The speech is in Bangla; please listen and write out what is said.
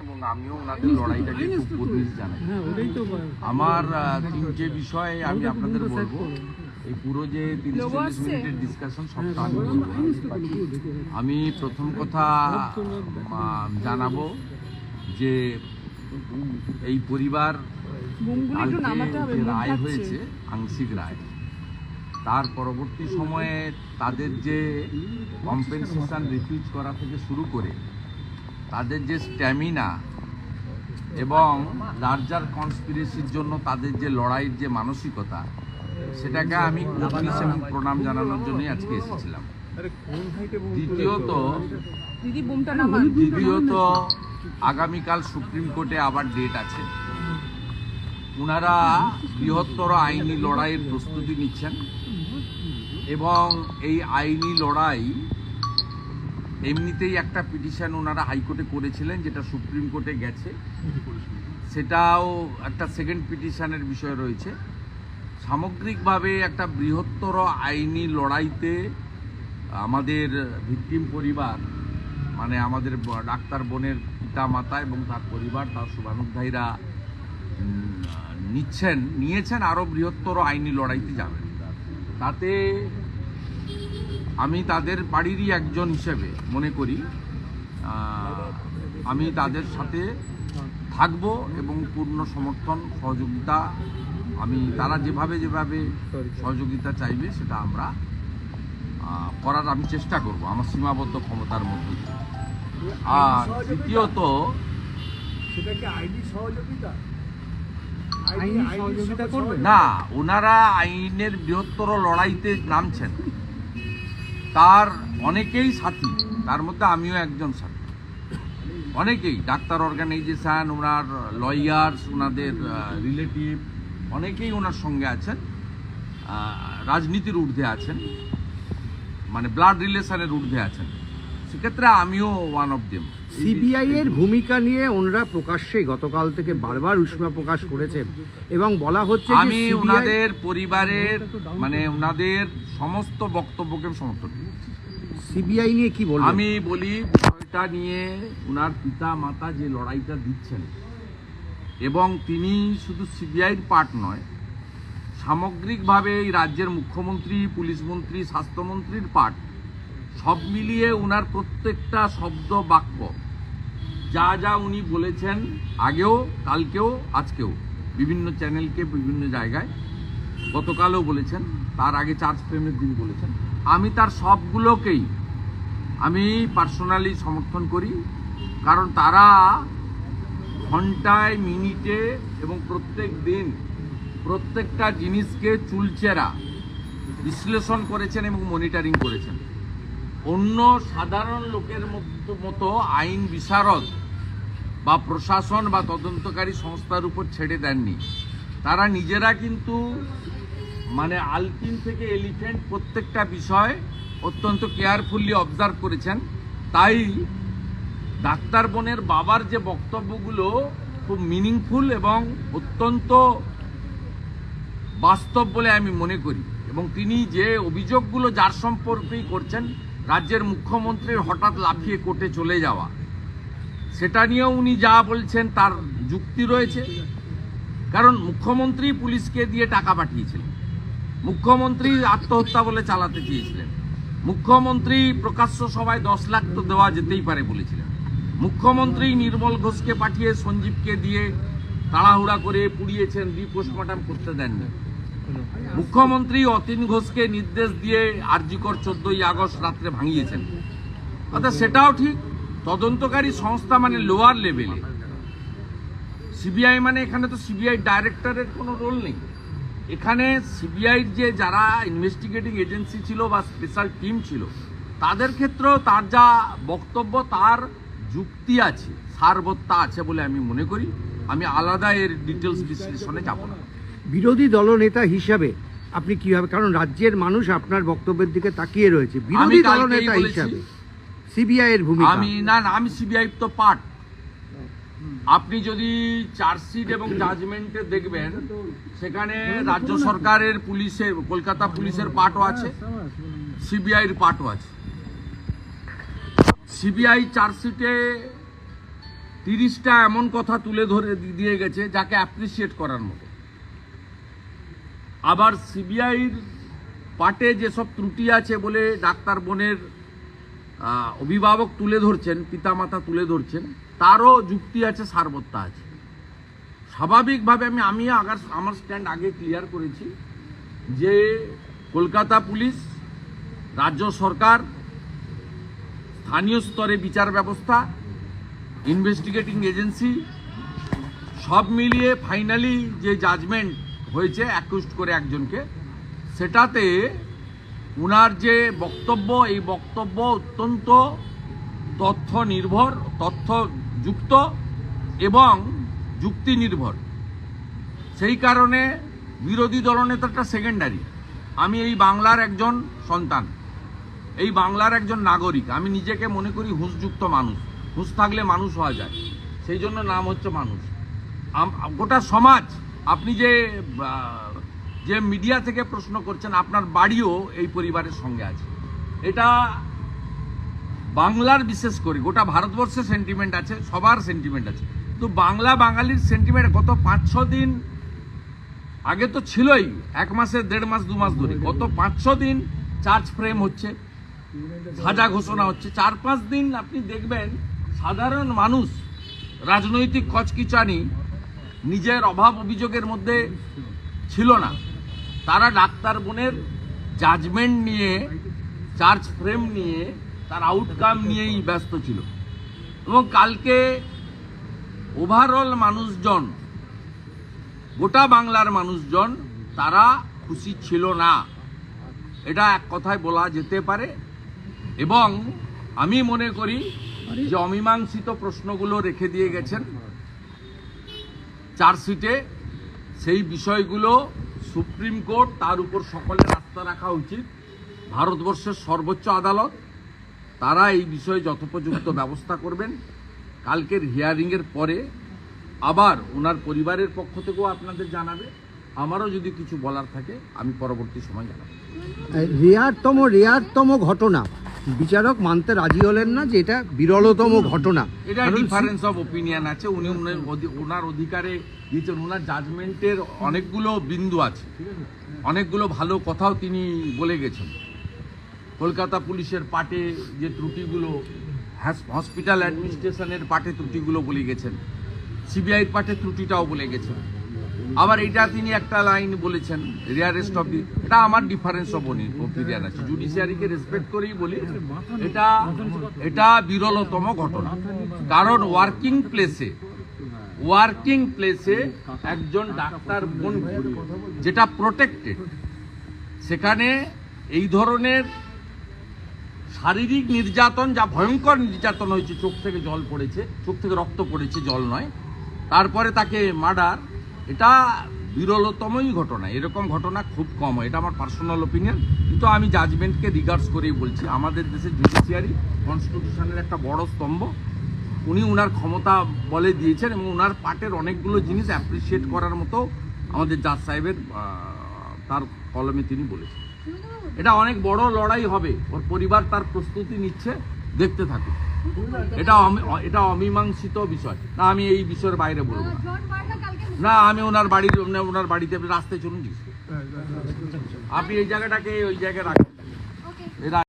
এবং আমিও ওনাদের লড়াইটাকে খুব প্রতিনিধি জানাই। আমার তিনটে বিষয়ে আমি আপনাদের বলব এই পুরো যে তিরিশ চল্লিশ মিনিটের ডিসকাশন সবটা আমি আমি প্রথম কথা জানাব যে এই পরিবার যে রায় হয়েছে আংশিক রায় তার পরবর্তী সময়ে তাদের যে কম্পেনসেশন রিফিউজ করা থেকে শুরু করে তাদের যে স্ট্যামিনা এবং লার্জার কনস্পিরেসির জন্য তাদের যে লড়াইয়ের যে মানসিকতা সেটাকে আমি কোর্নিশ এবং প্রণাম জানানোর জন্যই আজকে এসেছিলাম। দ্বিতীয়ত দ্বিতীয়ত আগামীকাল সুপ্রিম কোর্টে আবার ডেট আছে। ওনারা বৃহত্তর আইনি লড়াইয়ের প্রস্তুতি নিচ্ছেন এবং এই আইনি লড়াই এমনিতেই একটা পিটিশন ওনারা হাইকোর্টে করেছিলেন যেটা সুপ্রিম কোর্টে গেছে। সেটাও একটা সেকেন্ড পিটিশনের বিষয় রয়েছে। সামগ্রিকভাবে একটা বৃহত্তর আইনি লড়াইতে আমাদের ভিকটিম পরিবার মানে আমাদের ডাক্তার বোনের পিতা মাতা এবং তার পরিবার তার উম, নিচ্ছেন নিয়েছেন আরও বৃহত্তর আইনি লড়াইতে যাবেন। তাতে আমি তাদের বাড়িরই একজন হিসেবে মনে করি। আমি তাদের সাথে থাকব এবং পূর্ণ সমর্থন সহযোগিতা আমি তারা যেভাবে যেভাবে সহযোগিতা চাইবে সেটা আমরা করার আমি চেষ্টা করব আমার সীমাবদ্ধ ক্ষমতার মধ্যে দিয়ে। আর তৃতীয়ত সেটা সহযোগিতা? আইনি না ওনারা আইনের বৃহত্তর লড়াইতে নামছেন। তার অনেকেই সাথী, তার মধ্যে আমিও একজন সাথী। অনেকেই, ডাক্তার অর্গানাইজেশান ওনার লয়ার্স ওনাদের রিলেটিভ অনেকেই ওনার সঙ্গে আছেন রাজনীতির ঊর্ধ্বে আছেন মানে ব্লাড রিলেশনের ঊর্ধ্বে আছেন। সেক্ষেত্রে আমিও ওয়ান অফ দেম সিবিআই এর ভূমিকা নিয়ে ওনারা প্রকাশ্যে গতকাল থেকে বারবার উষ্মা প্রকাশ করেছেন এবং বলা হচ্ছে আমি ওনাদের পরিবারের মানে ওনাদের সমস্ত বক্তব্যকে সমর্থন করি। সিবিআই নিয়ে কি বলবেন? আমি বলি বিষয়টা নিয়ে ওনার পিতা মাতা যে লড়াইটা দিচ্ছেন এবং তিনি শুধু সিবিআইয়ের পার্ট নয় সামগ্রিকভাবে এই রাজ্যের মুখ্যমন্ত্রী পুলিশ মন্ত্রী স্বাস্থ্যমন্ত্রীর পার্ট সব মিলিয়ে ওনার প্রত্যেকটা শব্দ বাক্য, যা যা উনি বলেছেন আগেও, কালকেও, আজকেও, বিভিন্ন চ্যানেলকে বিভিন্ন জায়গায়, গতকালও বলেছেন, তার আগে চার্জ ফ্রেমের দিন বলেছেন। আমি তার সবগুলোকেই, আমি পার্সোনালি সমর্থন করি, কারণ তারা ঘন্টায়, মিনিটে এবং প্রত্যেক দিন প্রত্যেকটা জিনিসকে চুলচেরা বিশ্লেষণ করেছেন এবং মনিটরিং করেছেন। অন্য সাধারণ লোকের মতো আইন বিশারদ বা প্রশাসন বা তদন্তকারী সংস্থার উপর ছেড়ে দেননি। তারা নিজেরা কিন্তু মানে আলপিন থেকে এলিফেন্ট প্রত্যেকটা বিষয় অত্যন্ত কেয়ারফুলি অবজার্ভ করেছেন। তাই ডাক্তার বোনের বাবার যে বক্তব্যগুলো খুব মিনিংফুল এবং অত্যন্ত বাস্তব বলে আমি মনে করি এবং তিনি যে অভিযোগগুলো যার সম্পর্কেই করছেন রাজ্যের মুখ্যমন্ত্রীর হঠাৎ লাফিয়ে কোর্টে চলে যাওয়া। সেটা নিয়েও উনি যা বলছেন তার যুক্তি রয়েছে। কারণ মুখ্যমন্ত্রী পুলিশকে দিয়ে টাকা পাঠিয়েছিলেন। মুখ্যমন্ত্রী আত্মহত্যা বলে চালাতে চেয়েছিলেন। মুখ্যমন্ত্রী প্রকাশ্য সভায় দশ লাখ তো দেওয়া যেতেই পারে বলেছিলেন। মুখ্যমন্ত্রী নির্মল ঘোষকে পাঠিয়ে সঞ্জীবকে দিয়ে তাড়াহুড়া করে পুড়িয়েছেন রিপোস্টমর্টম করতে দেননি। মুখ্যমন্ত্রী অতীন ঘোষকে নির্দেশ দিয়ে আরজিকর চোদ্দই আগস্ট রাত্রে ভাঙিয়েছেন। অর্থাৎ সেটাও ঠিক। তদন্তকারী সংস্থা মানে লোয়ার লেভেলে সিবিআই মানে এখানে তো সিবিআই ডাইরেক্টরের কোনো রোল নেই। এখানে সিবিআইর যে যারা ইনভেস্টিগেটিং এজেন্সি ছিল বা স্পেশাল টিম ছিল, তাদের ক্ষেত্রেও তার যা বক্তব্য, তার যুক্তি আছে, সারবত্তা আছে বলে আমি মনে করি। আমি আলাদা এর ডিটেলস বিশ্লেষণে যাব না। বিরোধী দলনেতা হিসাবে আপনি কীভাবে কারণ রাজ্যের মানুষ আপনার বক্তব্যের দিকে তাকিয়ে রয়েছে। বিরোধী দলনেতা হিসাবে সিবিআই এর ভূমিকা। আমি না না আমি সিবিআই তো পার্ট। আপনি যদি চার্জশিট এবং জাজমেন্টে দেখবেন সেখানে রাজ্য সরকারের পুলিশের কলকাতা পুলিশের পার্টও আছে সিবিআইয়ের পার্টও আছে। সিবিআই চার্জশিটে তিরিশটা এমন কথা তুলে ধরে দিয়ে গেছে যাকে অ্যাপ্রিসিয়েট করার মতো। আবার সিবিআইর পাটে যেসব ত্রুটি আছে বলে ডাক্তার বোনের অভিভাবক তুলে ধরছেন, পিতামাতা তুলে ধরছেন, তারও যুক্তি আছে, সারবত্তা আছে। স্বাভাবিকভাবে আমি আমি আগার, আমার স্ট্যান্ড আগে ক্লিয়ার করেছি যে কলকাতা পুলিশ, রাজ্য সরকার, স্থানীয় স্তরে বিচার ব্যবস্থা, ইনভেস্টিগেটিং এজেন্সি, সব মিলিয়ে ফাইনালি যে জাজমেন্ট হয়েছে অ্যাকুস্ট করে একজনকে। সেটাতে উনার যে বক্তব্য, এই বক্তব্য অত্যন্ত তথ্য নির্ভর তথ্যযুক্ত এবং যুক্তি নির্ভর সেই কারণে বিরোধী দলনেতাটা সেকেন্ডারি আমি এই বাংলার একজন সন্তান। এই বাংলার একজন নাগরিক। আমি নিজেকে মনে করি হুঁশযুক্ত মানুষ। হুঁশ থাকলে মানুষ হওয়া যায়। সেই জন্য নাম হচ্ছে মানুষ। গোটা সমাজ আপনি যে যে মিডিয়া থেকে প্রশ্ন করছেন, আপনার বাড়িও এই পরিবারের সঙ্গে আছে। এটা বাংলার বিশেষ করে, গোটা ভারতবর্ষের সেন্টিমেন্ট আছে, সবার সেন্টিমেন্ট আছে। তো বাংলা বাঙালির সেন্টিমেন্ট গত পাঁচ ছ দিন, আগে তো ছিলই, এক মাসে, দেড় মাস, দু মাস ধরে। গত পাঁচ ছ দিন চার্জ ফ্রেম হচ্ছে সাজা ঘোষণা হচ্ছে। চার পাঁচ দিন আপনি দেখবেন, সাধারণ মানুষ, রাজনৈতিক কচকিচানি নিজের অভাব অভিযোগের মধ্যে ছিল না। তারা ডাক্তার বোনের জাজমেন্ট নিয়ে চার্জ ফ্রেম নিয়ে, তার আউটকাম নিয়েই ব্যস্ত ছিল। এবং কালকে ওভারঅল মানুষজন, গোটা বাংলার মানুষজন, তারা খুশি ছিল না। এটা এক কথায় বলা যেতে পারে। এবং আমি মনে করি যে অমীমাংসিত প্রশ্নগুলো রেখে দিয়ে গেছেন। চার্জশিটে সেই বিষয়গুলো সুপ্রিম কোর্ট তার উপর সকলের আস্থা রাখা উচিত। ভারতবর্ষের সর্বোচ্চ আদালত, তারা এই বিষয়ে যথোপযুক্ত ব্যবস্থা করবেন। কালকের হিয়ারিংয়ের পরে আবার ওনার পরিবারের পক্ষ থেকেও আপনাদের জানাবে। আমারও যদি কিছু বলার থাকে, আমি পরবর্তী সময় জানাব। রেয়ারতম রেয়ারতম ঘটনা। বিচারক মানতে রাজি হলেন না যে এটা বিরলতম ঘটনা। এটা ডিফারেন্স অফ ওপিনিয়ন আছে উনি ওনার অধিকারে দিয়েছেন ওনার জাজমেন্টের অনেকগুলো বিন্দু আছে অনেকগুলো ভালো কথাও তিনি বলে গেছেন। কলকাতা পুলিশের পাটে যে ত্রুটিগুলো হসপিটাল অ্যাডমিনিস্ট্রেশনের পাটে ত্রুটিগুলো বলে গেছেন সিবিআইয়ের পাটে ত্রুটিটাও বলে গেছেন। আবার এটা তিনি একটা লাইন বলেছেন রিয়ারেস্ট অফ দি এটা আমার ডিফারেন্স অফ ওপিনিয়ন আছে জুডিশিয়ারিকে রেসপেক্ট করেই বলি, এটা এটা বিরলতম ঘটনা। কারণ ওয়ার্কিং প্লেসে ওয়ার্কিং প্লেসে একজন ডাক্তার বোন যেটা প্রোটেক্টেড সেখানে এই ধরনের শারীরিক নির্যাতন, যা ভয়ঙ্কর নির্যাতন হয়েছে, চোখ থেকে জল পড়েছে, চোখ থেকে রক্ত পড়েছে, জল নয়, তারপরে তাকে মার্ডার এটা বিরলতমই ঘটনা, এরকম ঘটনা খুব কম এটা আমার পার্সোনাল ওপিনিয়ন কিন্তু আমি জাজমেন্টকে রিগার্ডস করেই বলছি। আমাদের দেশে জুডিশিয়ারি কনস্টিটিউশনের একটা বড় স্তম্ভ, উনি উনার ক্ষমতা বলে দিয়েছেন এবং উনার পার্টের অনেকগুলো জিনিস অ্যাপ্রিসিয়েট করার মতো আমাদের জাজ সাহেবের তার কলমে তিনি বলেছেন। এটা অনেক বড় লড়াই হবে, ওর পরিবার তার প্রস্তুতি নিচ্ছে, দেখতে থাকুন এটা এটা অমীমাংসিত বিষয়, না আমি এই বিষয়ের বাইরে বলব না। না আমি ওনার বাড়ির ওনার বাড়িতে আপনি রাস্তায় চলুন। জিজ্ঞেস আপনি এই জায়গাটাকে ওই জায়গায় রাখেন।